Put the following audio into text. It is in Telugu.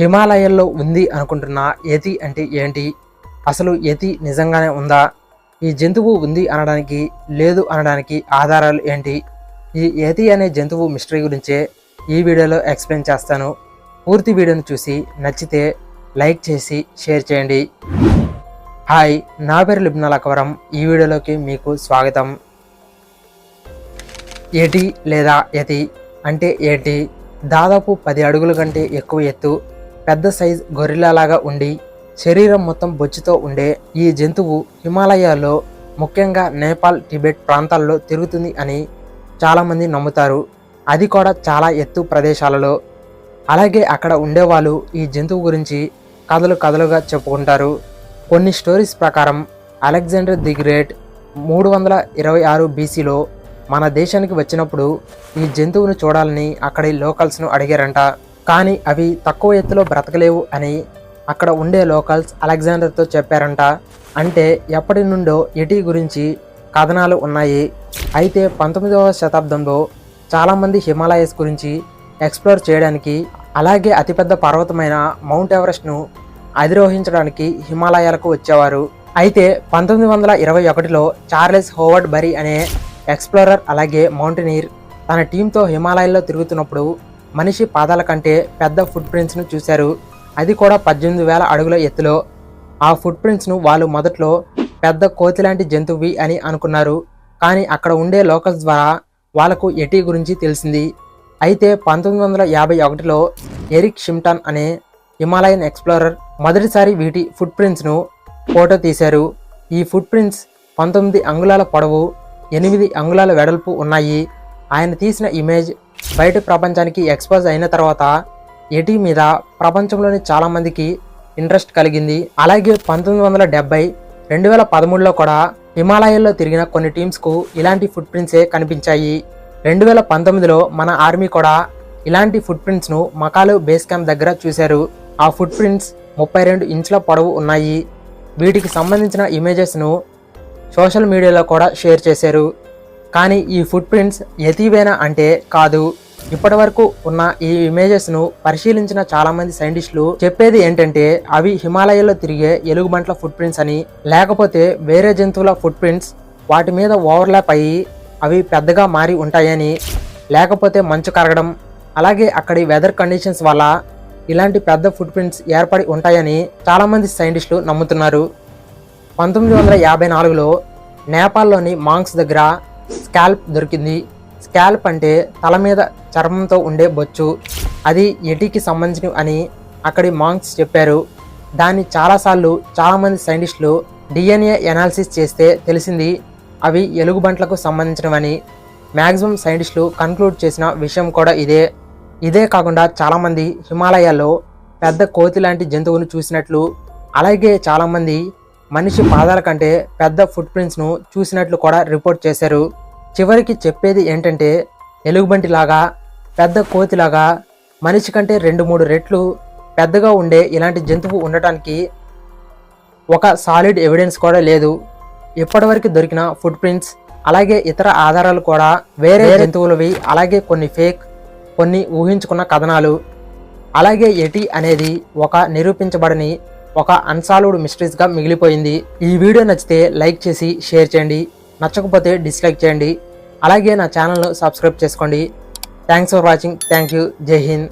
హిమాలయాల్లో ఉంది అనుకుంటున్న. యతి అంటే ఏంటి? అసలు యతి నిజంగానే ఉందా? ఈ జంతువు ఉంది అనడానికి లేదు అనడానికి ఆధారాలు ఏంటి? ఈ యతి అనే జంతువు మిస్టరీ గురించే ఈ వీడియోలో ఎక్స్ప్లెయిన్ చేస్తాను. పూర్తి వీడియోను చూసి నచ్చితే లైక్ చేసి షేర్ చేయండి. హాయ్ నా పేరు లిబ్నాల్ అకవరం ఈ వీడియోలోకి మీకు స్వాగతం. ఏటి లేదా యతి అంటే ఏంటి? దాదాపు పది అడుగుల కంటే ఎక్కువ ఎత్తు పెద్ద సైజ్ గొరిల్లాలాగా ఉండి శరీరం మొత్తం బొచ్చుతో ఉండే ఈ జంతువు హిమాలయాల్లో ముఖ్యంగా నేపాల్ టిబెట్ ప్రాంతాల్లో తిరుగుతుంది అని చాలామంది నమ్ముతారు. అది కూడా చాలా ఎత్తు ప్రదేశాలలో. అలాగే అక్కడ ఉండేవాళ్ళు ఈ జంతువు గురించి కథలు కథలుగా చెప్పుకుంటారు. కొన్ని స్టోరీస్ ప్రకారం అలెగ్జాండర్ ది గ్రేట్ మూడు వందల ఇరవై ఆరు బీసీలో మన దేశానికి వచ్చినప్పుడు ఈ జంతువును చూడాలని అక్కడి లోకల్స్ను అడిగారంట. కానీ అవి తక్కువ ఎత్తులో బ్రతకలేవు అని అక్కడ ఉండే లోకల్స్ అలెగ్జాండర్తో చెప్పారంట. అంటే ఎప్పటి నుండో ఎటి గురించి కథనాలు ఉన్నాయి. అయితే పంతొమ్మిదవ శతాబ్దంలో చాలామంది హిమాలయస్ గురించి ఎక్స్ప్లోర్ చేయడానికి అలాగే అతిపెద్ద పర్వతమైన మౌంట్ ఎవరెస్ట్ను అధిరోహించడానికి హిమాలయాలకు వచ్చేవారు. అయితే పంతొమ్మిది వందల ఇరవై ఒకటిలో చార్లెస్ హోవర్డ్ బరీ అనే ఎక్స్ప్లోరర్ అలాగే మౌంటనీర్ తన టీంతో హిమాలయాల్లో తిరుగుతున్నప్పుడు మనిషి పాదాల కంటే పెద్ద ఫుట్ ప్రింట్స్ను చూశారు. అది కూడా పద్దెనిమిది వేల అడుగుల ఎత్తులో. ఆ ఫుట్ ప్రింట్స్ను వాళ్ళు మొదట్లో పెద్ద కోతి లాంటి జంతువువి అని అనుకున్నారు. కానీ అక్కడ ఉండే లోకల్స్ ద్వారా వాళ్ళకు ఎటీ గురించి తెలిసింది. అయితే పంతొమ్మిది వందల యాభై ఒకటిలో ఎరిక్ షిమ్టన్ అనే హిమాలయన్ ఎక్స్ప్లోరర్ మొదటిసారి వీటి ఫుట్ ప్రింట్స్ను ఫోటో తీశారు. ఈ ఫుట్ ప్రింట్స్ పంతొమ్మిది అంగుళాల పొడవు ఎనిమిది అంగుళాల వెడల్పు ఉన్నాయి. ఆయన తీసిన ఇమేజ్ బయట ప్రపంచానికి ఎక్స్పోజ్ అయిన తర్వాత ఎటీ మీద ప్రపంచంలోని చాలామందికి ఇంట్రెస్ట్ కలిగింది. అలాగే పంతొమ్మిది వందల డెబ్బై రెండు వేల పదమూడులో కూడా హిమాలయాల్లో తిరిగిన కొన్ని టీమ్స్కు ఇలాంటి ఫుట్ ప్రింట్సే కనిపించాయి. రెండు వేల పంతొమ్మిదిలో మన ఆర్మీ కూడా ఇలాంటి ఫుట్ ప్రింట్స్ను మకాలు బేస్ క్యాంప్ దగ్గర చూశారు. ఆ ఫుట్ ప్రింట్స్ ముప్పై రెండు ఇంచుల పొడవు ఉన్నాయి. వీటికి సంబంధించిన ఇమేజెస్ను సోషల్ మీడియాలో కూడా షేర్ చేశారు. కానీ ఈ ఫుట్ ప్రింట్స్ ఎతివేనా అంటే కాదు. ఇప్పటి వరకు ఉన్న ఈ ఇమేజెస్ను పరిశీలించిన చాలామంది సైంటిస్టులు చెప్పేది ఏంటంటే అవి హిమాలయాల్లో తిరిగే ఎలుగుబంట్ల ఫుట్ ప్రింట్స్ అని లేకపోతే వేరే జంతువుల ఫుట్ ప్రింట్స్ వాటి మీద ఓవర్లాప్ అయ్యి అవి పెద్దగా మారి ఉంటాయని లేకపోతే మంచు కరగడం అలాగే అక్కడి వెదర్ కండిషన్స్ వల్ల ఇలాంటి పెద్ద ఫుట్ ప్రింట్స్ ఏర్పడి ఉంటాయని చాలామంది సైంటిస్టులు నమ్ముతున్నారు. పంతొమ్మిది వందల యాభై నాలుగులో నేపాల్లోని మాంగ్స్ దగ్గర స్కాల్ప్ దొరికింది. స్కాల్ప్ అంటే తల మీద చర్మంతో ఉండే బొచ్చు. అది ఎటికి సంబంధించినవి అని అక్కడి మాంగ్స్ చెప్పారు. దాన్ని చాలాసార్లు చాలామంది సైంటిస్టులు డిఎన్ఏ ఎనాలిసిస్ చేస్తే తెలిసింది అవి ఎలుగుబంట్లకు సంబంధించినవని. మ్యాక్సిమం సైంటిస్టులు కన్క్లూడ్ చేసిన విషయం కూడా ఇదే. ఇదే కాకుండా చాలామంది హిమాలయాల్లో పెద్ద కోతి లాంటి జంతువును చూసినట్లు అలాగే చాలామంది మనిషి పాదాల కంటే పెద్ద ఫుట్ ప్రింట్స్ను చూసినట్లు కూడా రిపోర్ట్ చేశారు. చివరికి చెప్పేది ఏంటంటే ఎలుగుబంటిలాగా పెద్ద కోతిలాగా మనిషి కంటే రెండు మూడు రెట్లు పెద్దగా ఉండే ఇలాంటి జంతువు ఉండటానికి ఒక సాలిడ్ ఎవిడెన్స్ కూడా లేదు. ఇప్పటివరకు దొరికిన ఫుట్ ప్రింట్స్ అలాగే ఇతర ఆధారాలు కూడా వేరే జంతువులవి అలాగే కొన్ని ఫేక్ కొన్ని ఊహించుకున్న కథనాలు. అలాగే ఎటి అనేది ఒక నిరూపించబడని ఒక అన్సాల్వ్డ్ మిస్టరీస్గా మిగిలిపోయింది. ఈ వీడియో నచ్చితే లైక్ చేసి షేర్ చేయండి. నచ్చకపోతే డిస్లైక్ చేయండి. అలాగే నా ఛానల్ను సబ్స్క్రైబ్ చేసుకోండి. Thanks for watching thank you జై హింద్